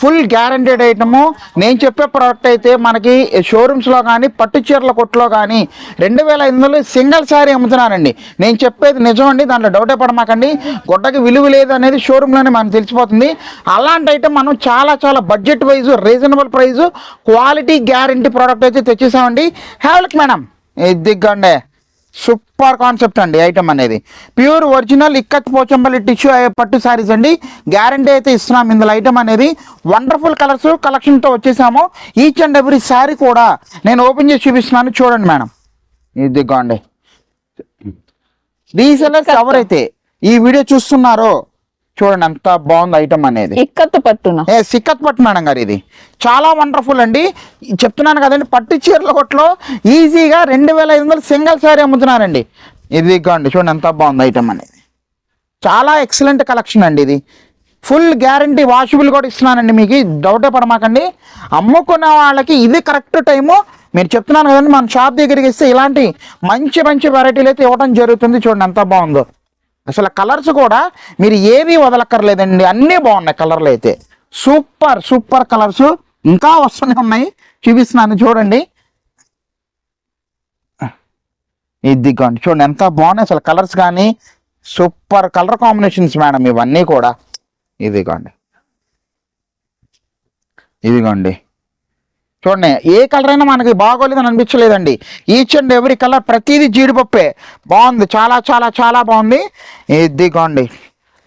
[SPEAKER 1] ఫుల్ గ్యారంటెడ్ ఐటము నేను చెప్పే ప్రోడక్ట్ అయితే మనకి షోరూమ్స్లో కానీ పట్టు చీరల కొట్లో కానీ రెండు వేల ఐదు సింగిల్ శారీ అమ్ముతున్నానండి నేను చెప్పేది నిజం అండి దాంట్లో డౌటే పడమాకండి. గుడ్డకి విలువ లేదు అనేది షోరూంలోనే మనకు తెలిసిపోతుంది. అలాంటి ఐటమ్ మనం చాలా చాలా budget wise reasonable price quality guarantee product అయితే తెచ్చేసామండి. హ్యావ్లక్ మేడం దిగ్గండే సూపర్ కాన్సెప్ట్ అండి ఐటమ్ అనేది. Pure original ikat Pochampally tissue పట్టు శారీస్ అండి. గ్యారంటీ అయితే ఇస్తున్నాం ఇందులో ఐటమ్ అనేది. వండర్ఫుల్ కలర్స్ కలెక్షన్తో వచ్చేసాము. ఈచ్ అండ్ ఎవ్రీ శారీ కూడా నేను ఓపెన్ చేసి చూపిస్తున్నాను. చూడండి మేడం. ఇదిగోండి. రీసెలర్స్ ఎవరైతే ఈ వీడియో చూస్తున్నారో చూడండి ఎంత బాగుంది ఐటమ్ అనేది.
[SPEAKER 2] ఇక్కత్తు పట్టున
[SPEAKER 1] ఏ సిక్కత్ పట్టు మేడం గారు ఇది. చాలా వండర్ఫుల్ అండి. చెప్తున్నాను కదండి పట్టు చీరల కొట్లో ఈజీగా రెండు వేల ఐదు వందలు సింగిల్ శారీ అమ్ముతున్నారండి. ఇది ఇదిగోండి చూడండి ఎంత బాగుంది ఐటమ్ అనేది. చాలా ఎక్సలెంట్ కలెక్షన్ అండి ఇది. ఫుల్ గ్యారంటీ వాషబుల్ కూడా ఇస్తున్నానండి మీకు డౌటే పడమాకండి. అమ్ముకున్న వాళ్ళకి ఇది కరెక్ట్ టైము మీరు చెప్తున్నాను కదండి మన షాప్ దగ్గరికి ఇస్తే ఇలాంటి మంచి మంచి వెరైటీలు అయితే ఇవ్వడం జరుగుతుంది. చూడండి ఎంత బాగుందో. అసలు కలర్స్ కూడా మీరు ఏవి వదలక్కర్లేదండి అన్నీ బాగున్నాయి కలర్లు అయితే. సూపర్ సూపర్ కలర్స్ ఇంకా వస్తూనే ఉన్నాయి. చూపిస్తున్నాను చూడండి. ఇదిగోండి చూడండి ఎంత బాగున్నాయి అసలు కలర్స్ కానీ. సూపర్ కలర్ కాంబినేషన్స్ మేడం ఇవన్నీ కూడా. ఇదిగోండి. ఇదిగోండి. చూడండి ఏ కలర్ అయినా మనకి బాగోలేదని అనిపించలేదండి. ఈచ్ అండ్ ఎవ్రీ కలర్ ప్రతిదీ జీడిపప్పే. బాగుంది చాలా చాలా చాలా బాగుంది. ఇదిగోండి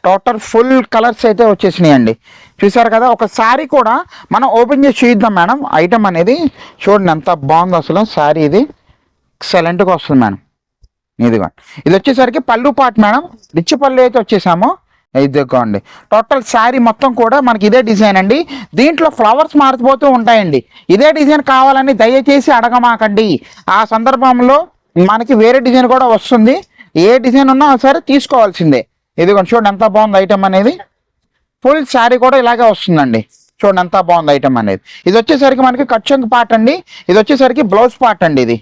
[SPEAKER 1] టోటల్ ఫుల్ కలర్స్ అయితే వచ్చేసినాయండి. చూసారు కదా ఒక శారీ కూడా మనం ఓపెన్ చేసి చూద్దాం మేడం. ఐటమ్ అనేది చూడండి ఎంత బాగుందో అసలు. శారీ ఇది ఎక్సలెంట్గా వస్తుంది మేడం. ఇదిగోండి ఇది వచ్చేసరికి పళ్ళు పాట్ మేడం. రిచ్ పళ్ళు అయితే వచ్చేసామో. ఇదిగోండి. టోటల్ శారీ మొత్తం కూడా మనకి ఇదే డిజైన్ అండి. దీంట్లో ఫ్లవర్స్ మారిపోతూ ఉంటాయండి. ఇదే డిజైన్ కావాలని దయచేసి అడగమాకండి. ఆ సందర్భంలో మనకి వేరే డిజైన్ కూడా వస్తుంది. ఏ డిజైన్ ఉన్నా సరే తీసుకోవాల్సిందే. ఇదిగోండి చూడండి ఎంత బాగుంది ఐటమ్ అనేది. ఫుల్ శారీ కూడా ఇలాగే వస్తుందండి. చూడండి ఎంత బాగుంది ఐటమ్ అనేది. ఇది వచ్చేసరికి మనకి కచ్చంగ్ పార్ట్ అండి. ఇది వచ్చేసరికి బ్లౌజ్ పార్ట్ అండి ఇది.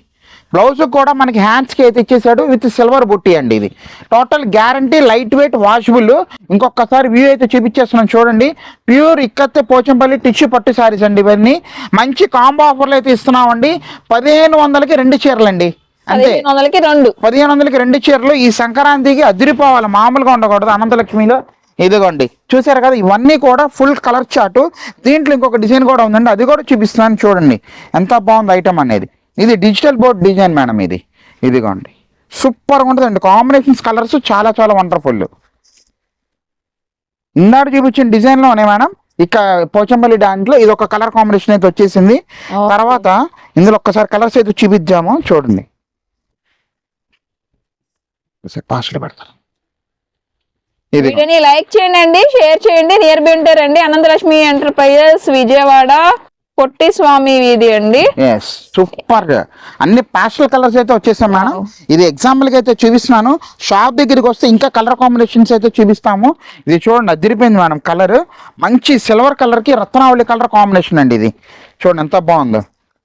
[SPEAKER 1] బ్లౌజ్ కూడా మనకి హ్యాండ్స్కి అయితే ఇచ్చేసాడు విత్ సిల్వర్ బుట్టి అండి ఇది. Total guarantee light weight washable ఇంకొకసారి వ్యూ అయితే చూపించేస్తున్నాం చూడండి. ప్యూర్ ఇక్కత్తే పోచంపల్లి టిష్యూ పట్టు శారీస్ అండి ఇవన్నీ. మంచి కాంబో ఆఫర్లు అయితే ఇస్తున్నామండి. పదిహేను వందలకి రెండు అంతే.
[SPEAKER 2] పదిహేను వందలకి రెండు.
[SPEAKER 1] పదిహేను వందలకి రెండు చీరలు. ఈ సంక్రాంతికి అదిరిపోవాలి. మామూలుగా ఉండకూడదు. అనంతలక్ష్మిలో ఇదిగోండి. చూసారు కదా ఇవన్నీ కూడా ఫుల్ కలర్ చార్ట్ దీంట్లో ఇంకొక డిజైన్ కూడా ఉందండి. అది కూడా చూపిస్తున్నాను చూడండి. ఎంత బాగుంది ఐటమ్ అనేది. ఇది డిజిటల్ బోర్డ్ డిజైన్ మేడం ఇది. ఇదిగోండి. సూపర్గా ఉంటుందండి. కాంబినేషన్స్ కలర్స్ చాలా చాలా వండర్ఫుల్ ఇందాక చూపించిన డిజైన్లోనే మేడం ఇక పోచంపల్లి దాంట్లో ఇది ఒక కలర్ కాంబినేషన్ అయితే వచ్చేసింది. తర్వాత ఇందులో ఒక్కసారి కలర్స్ అయితే చూపిద్దాము. చూడండి. పెడతాను.
[SPEAKER 2] వీడియోని లైక్ చేయండి షేర్ చేయండి. నియర్ బై ఉంటారండి అనంతలక్ష్మి ఎంటర్ప్రైజెస్ విజయవాడ. పొట్టి స్వామి వీధి అండి.
[SPEAKER 1] సూపర్ అన్ని పాస్టల్ కలర్స్ అయితే వచ్చేసాం మేడం. ఇది ఎగ్జాంపుల్కి అయితే చూపిస్తున్నాను. షాప్ దగ్గరికి వస్తే ఇంకా కలర్ కాంబినేషన్స్ అయితే చూపిస్తాము. ఇది చూడండి అదిరిపోయింది మేడం కలర్ మంచి సిల్వర్ కలర్కి రత్నావళి కలర్ కాంబినేషన్ అండి ఇది. చూడండి ఎంత బాగుందో.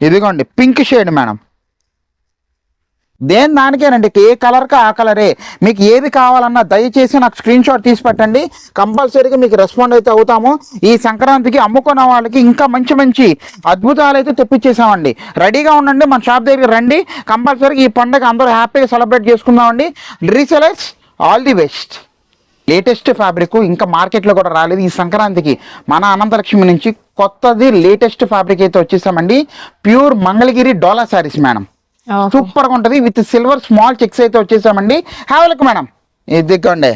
[SPEAKER 1] ఇదిగోండి పింక్ షేడ్ మేడం. దేని దానికేనండి? ఏ కలర్కి ఆ కలరే? మీకు ఏది కావాలన్నా దయచేసి నాకు స్క్రీన్ షాట్ తీసి పెట్టండి. కంపల్సరీగా మీకు రెస్పాండ్ అయితే అవుతాము. ఈ సంక్రాంతికి అమ్ముకున్న వాళ్ళకి ఇంకా మంచి మంచి అద్భుతాలు అయితే తెప్పించేసామండి. రెడీగా ఉండండి మన షాప్ దగ్గరికి రండి. కంపల్సరీగా ఈ పండుగ అందరూ హ్యాపీగా సెలబ్రేట్ చేసుకుందామండి. Resellers all the best. Latest fabric ఇంకా మార్కెట్లో కూడా రాలేదు. ఈ సంక్రాంతికి మన అనంతలక్ష్మి నుంచి కొత్తది లేటెస్ట్ ఫ్యాబ్రిక్ అయితే వచ్చేసామండి. ప్యూర్ మంగళగిరి డోలా శారీస్ మేడం. సూపర్గా ఉంటది. విత్ సిల్వర్ స్మాల్ చెక్స్ అయితే వచ్చేసామండి. హ్యావ్ లుక్ మేడం ఇది దిగ్గండి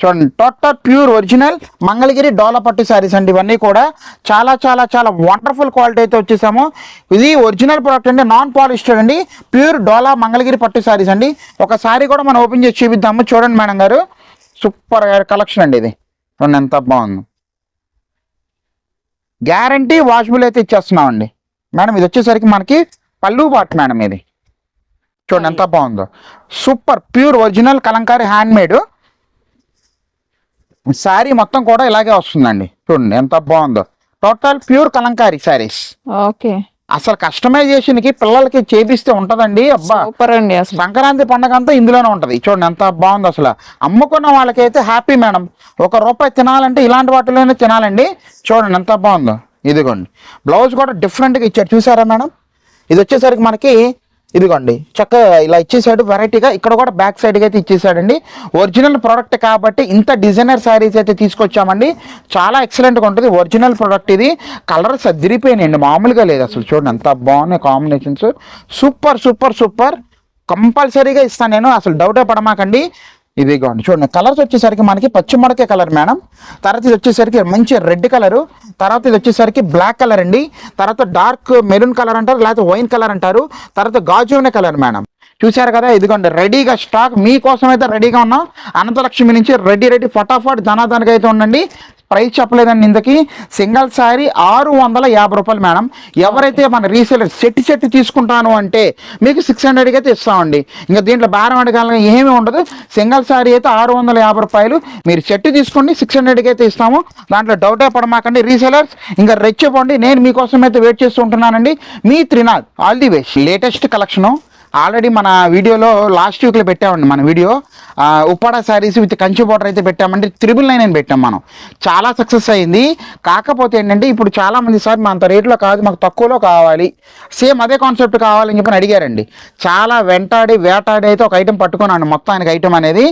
[SPEAKER 1] చూడండి. టోటల్ ప్యూర్ ఒరిజినల్ మంగళగిరి డోలా పట్టు శారీస్ అండి ఇవన్నీ కూడా. చాలా చాలా చాలా వండర్ఫుల్ క్వాలిటీ అయితే వచ్చేసాము. ఇది ఒరిజినల్ ప్రోడక్ట్ అండి. నాన్ పాలిస్టర్ అండి. ప్యూర్ డోలా మంగళగిరి పట్టు శారీస్ అండి. ఒక శారీ కూడా మనం ఓపెన్ చేసి చూపిద్దాము. చూడండి మేడం గారు. సూపర్ కలెక్షన్ అండి ఇది. చూడండి ఎంత బాగుంది. గ్యారంటీ వాషబుల్ అయితే ఇచ్చేస్తున్నామండి. మేడం ఇది వచ్చేసరికి మనకి పళ్ళు పాట్ మేడం ఇది. చూడండి ఎంత బాగుందో. Super pure original Kalamkari handmade sari మొత్తం కూడా ఇలాగే వస్తుందండి. చూడండి ఎంత బాగుందో. Total pure Kalamkari saris
[SPEAKER 2] okay
[SPEAKER 1] అసలు కస్టమైజేషన్కి పిల్లలకి చేపిస్తే ఉంటదండి. అబ్బా!
[SPEAKER 2] సూపర్ అండి
[SPEAKER 1] సంక్రాంతి పండగ అంతా ఇందులోనే ఉంటది. చూడండి ఎంత బాగుంది అసలు. అమ్ముకున్న వాళ్ళకైతే హ్యాపీ మేడం. ఒక రూపాయి తినాలంటే ఇలాంటి వాటిలోనే తినాలండి. చూడండి ఎంత బాగుందో. ఇదిగోండి. బ్లౌజ్ కూడా డిఫరెంట్గా ఇచ్చాడు చూసారా మేడం? ఇది వచ్చేసరికి మనకి ఇదిగోండి చక్కగా ఇలా ఇచ్చేసాడు. వెరైటీగా ఇక్కడ కూడా బ్యాక్ సైడ్కి అయితే ఇచ్చేసాడండి. ఒరిజినల్ ప్రోడక్ట్ కాబట్టి ఇంత డిజైనర్ శారీస్ అయితే తీసుకొచ్చామండి. చాలా ఎక్సలెంట్గా ఉంటుంది. ఒరిజినల్ ప్రోడక్ట్ ఇది. కలర్స్ అదిరిపోయినాయండి మామూలుగా లేదు అసలు. చూడండి అంత బాగున్నాయి కాంబినేషన్స్ సూపర్ సూపర్ సూపర్ కంపల్సరీగా ఇస్తాను నేను. అసలు డౌటే పడమాకండి. ఇదిగోండి చూడండి కలర్స్ వచ్చేసరికి మనకి పచ్చిమిడకే కలర్ మేడం తర్వాత ఇది వచ్చేసరికి మంచి రెడ్ కలరు తర్వాత ఇది వచ్చేసరికి బ్లాక్ కలర్ అండి. తర్వాత డార్క్ మెరూన్ కలర్ అంటారు లేకపోతే వైన్ కలర్ అంటారు. తర్వాత గాజునే కలర్ మేడం చూశారు కదా ఇదిగోండి రెడీగా స్టాక్ మీకోసం అయితే రెడీగా ఉన్నాం. అనంతలక్ష్మి నుంచి రెడీ రెడీ ఫటాఫట్ ధనాదానికి అయితే ఉండండి. ప్రైస్ చెప్పలేదండి ఇంతకి సింగిల్ శారీ ఆరు వందల యాభై రూపాయలు మేడం. ఎవరైతే మన రీసేలర్ సెట్ సెట్ తీసుకుంటాను అంటే మీకు సిక్స్ హండ్రెడ్కి అయితే ఇస్తామండి. ఇంకా దీంట్లో భారం అడగాలని ఏమీ ఉండదు. సింగిల్ శారీ అయితే ఆరు వందల యాభై రూపాయలు. మీరు సెట్ తీసుకోండి సిక్స్ హండ్రెడ్కి అయితే ఇస్తాము. దాంట్లో డౌటే పడమాకండి రీసేలర్స్. ఇంకా రెచ్చిపోండి నేను మీకోసం అయితే వెయిట్ చేస్తూ ఉంటున్నానండి. మీ Trinath all the best latest collection already మన వీడియోలో లాస్ట్ వీక్లో పెట్టామండి మన video. Uppada saris with Kanchi border అయితే పెట్టామండి. త్రిబుల్ నైన్ అని పెట్టాం మనం. చాలా సక్సెస్ అయింది. కాకపోతే ఏంటంటే ఇప్పుడు చాలా మంది సార్ మా అంత రేట్లో కాదు మాకు తక్కువలో కావాలి. సేమ్ అదే కాన్సెప్ట్ కావాలని చెప్పని అడిగారండి. చాలా వెంటాడి వేటాడి అయితే ఒక ఐటెం పట్టుకున్నాను. మొత్తానికి ఐటెం అనేది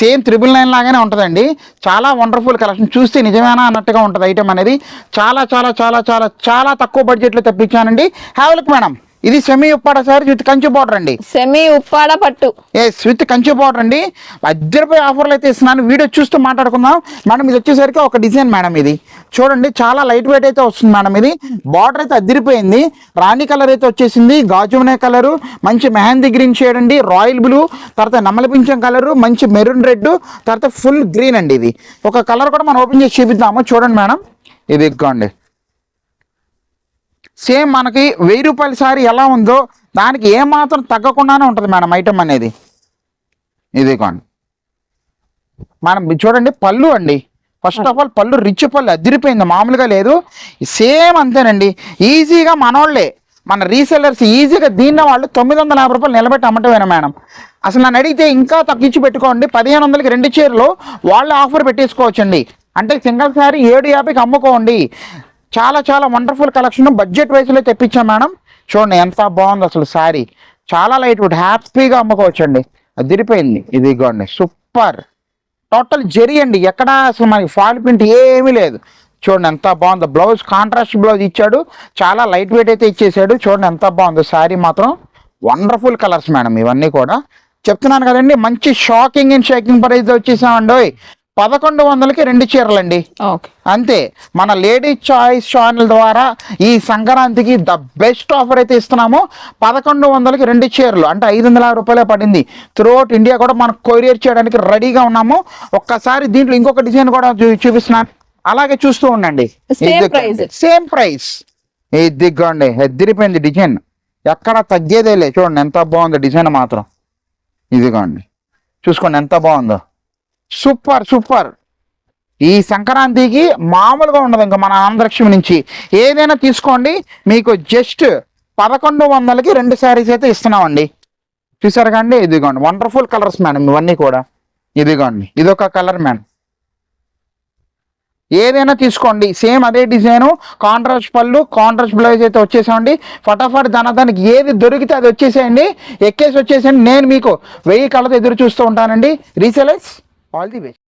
[SPEAKER 1] సేమ్ త్రిబుల్ నైన్ లాగానే ఉంటుందండి. చాలా వండర్ఫుల్ కలెక్షన్. చూస్తే నిజమేనా అన్నట్టుగా ఉంటుంది ఐటెం అనేది. చాలా చాలా చాలా చాలా చాలా తక్కువ బడ్జెట్లో తెప్పించానండి. Have look madam. ఇది semi Uppada sari with Kanchi border అండి.
[SPEAKER 2] సెమీ ఉప్పాడ పట్టు.
[SPEAKER 1] ఎస్ విత్ కంచి బోర్డర్ అండి. అద్దరిపోయి ఆఫర్లు అయితే ఇస్తున్నాను. వీడియో చూస్తూ మాట్లాడుకుందాం. మేడం ఇది వచ్చేసరికి ఒక డిజైన్ మేడం ఇది. చూడండి చాలా లైట్ వెయిట్ అయితే వస్తుంది మేడం ఇది. బార్డర్ అయితే అద్దరిపోయింది. రాణి కలర్ అయితే వచ్చేసింది. గాజుమనే కలరు. మంచి మెహందీ గ్రీన్ షేడ్ అండి. Royal blue. తర్వాత నమ్మలపించం కలరు. మంచి మెరూన్ రెడ్. తర్వాత ఫుల్ గ్రీన్ అండి ఇది. ఒక కలర్ కూడా మనం ఓపెన్ చేసి చూపిద్దాము. చూడండి మేడం. ఇది ఇగ్గోండి సేమ్ మనకి వెయ్యి రూపాయల సారీ ఎలా ఉందో దానికి ఏమాత్రం తగ్గకుండానే ఉంటుంది మేడం ఐటమ్ అనేది. ఇది ఇదిగోండి మనం చూడండి పళ్ళు అండి. ఫస్ట్ ఆఫ్ ఆల్ పళ్ళు రిచ్ పళ్ళు అదిరిపోయింది మామూలుగా లేదు. సేమ్ అంతేనండి. ఈజీగా మనోళ్ళే మన రీసెల్లర్స్ ఈజీగా దీన్న వాళ్ళు తొమ్మిది వందల యాభై రూపాయలు నిలబెట్టి అమ్మటమేనా మేడం? అసలు నన్ను అడిగితే ఇంకా తగ్గించి పెట్టుకోండి పదిహేను వందలకి రెండు చీరలు వాళ్ళు ఆఫర్ పెట్టేసుకోవచ్చండి. అంటే సింగిల్ శారీ ఏడు యాభైకి అమ్ముకోండి. చాలా చాలా వండర్ఫుల్ కలెక్షన్ బడ్జెట్ వైజ్లో తెప్పించాం మేడం. చూడండి ఎంత బాగుంది అసలు శారీ. చాలా లైట్ వెయిట్ హ్యాపీగా అమ్ముకోవచ్చండి. అదిరిపోయింది ఇదిగోండి సూపర్. టోటల్ జెరీ అండి. ఎక్కడ అసలు మనకి ఫాల్ ప్రింట్ ఏమీ లేదు. చూడండి ఎంత బాగుందో. బ్లౌజ్ కాంట్రాస్ట్ బ్లౌజ్ ఇచ్చాడు. చాలా లైట్ వెయిట్ అయితే ఇచ్చేసాడు. చూడండి ఎంత బాగుందో శారీ మాత్రం. వండర్ఫుల్ కలర్స్ మేడం ఇవన్నీ కూడా. చెప్తున్నాను కదండి మంచి షాకింగ్ అండ్ షాకింగ్ ప్రైస్ వచ్చేసామండి పదకొండు వందలకి రెండు చీరలండి.
[SPEAKER 2] ఓకే.
[SPEAKER 1] అంతే మన లేడీ చాయిస్ ఛానల్ ద్వారా ఈ సంక్రాంతికి ద బెస్ట్ ఆఫర్ అయితే ఇస్తున్నాము. పదకొండు వందలకి రెండు చీరలు అంటే ఐదు వందల రూపాయలే పడింది. త్రూఅవుట్ ఇండియా కూడా మనం కొరియర్ చేయడానికి రెడీగా ఉన్నాము. ఒక్కసారి దీంట్లో ఇంకొక డిజైన్ కూడా చూ- చూపిస్తున్నాను. అలాగే చూస్తూ ఉండండి. సేమ్ ప్రైస్ ఇదిగోండి ఎదిరిపోయింది డిజైన్. ఎక్కడ తగ్గేదే లేదు. చూడండి ఎంత బాగుందో డిజైన్ మాత్రం. ఇదిగోండి చూసుకోండి ఎంత బాగుందో. Super super. ఈ సంక్రాంతికి మామూలుగా ఉండదు ఇంకా మన ఆంధ్రలక్ష్మి నుంచి. ఏదైనా తీసుకోండి మీకు జస్ట్ పదకొండు వందలకి రెండు శారీస్ అయితే ఇస్తున్నామండి. చూసారు కండి ఇదిగోండి వండర్ఫుల్ కలర్స్ మేడం ఇవన్నీ కూడా. ఇదిగోండి ఇదొక కలర్ మేడం ఏదైనా తీసుకోండి సేమ్ అదే డిజైను కాంట్రాస్ట్ పళ్ళు కాంట్రాస్ట్ బ్లౌజ్ అయితే వచ్చేసామండి. ఫటాఫట్ దానికి ఏది దొరికితే అది వచ్చేసేయండి. ఎక్కేసి వచ్చేసేయండి. నేను మీకు వెయ్యి కళ్ళతో ఎదురు చూస్తూ ఉంటానండి. రీసెలైస్ ఆల్ ది బెస్ట్